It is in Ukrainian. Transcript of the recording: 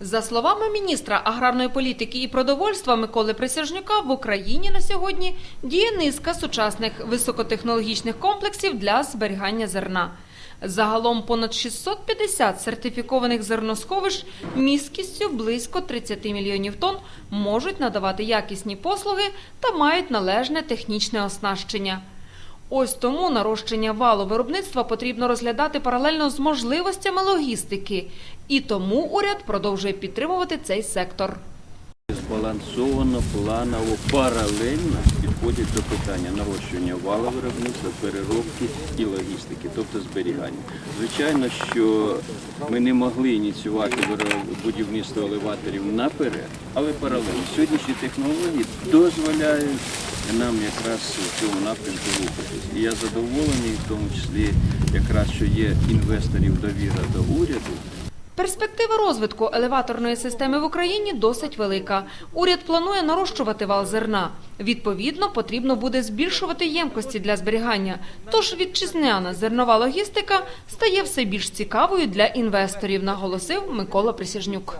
За словами міністра аграрної політики і продовольства Миколи Присяжнюка, в Україні на сьогодні діє низка сучасних високотехнологічних комплексів для зберігання зерна. Загалом понад 650 сертифікованих зерносховищ місткістю близько 30 мільйонів тонн можуть надавати якісні послуги та мають належне технічне оснащення. Ось тому нарощення валу виробництва потрібно розглядати паралельно з можливостями логістики, і тому уряд продовжує підтримувати цей сектор. Збалансовано, планово, паралельно підходять до питання нарощування вала виробництва, переробки і логістики, тобто зберігання. Звичайно, що ми не могли ініціювати будівництво елеваторів наперед, але паралельно. Сьогоднішні технології дозволяють нам якраз в цьому напрямку рухатись. І я задоволений, в тому числі якраз, що є інвесторів довіра до уряду. Перспектива розвитку елеваторної системи в Україні досить велика. Уряд планує нарощувати вал зерна. Відповідно, потрібно буде збільшувати ємкості для зберігання. Тож вітчизняна зернова логістика стає все більш цікавою для інвесторів, наголосив Микола Присяжнюк.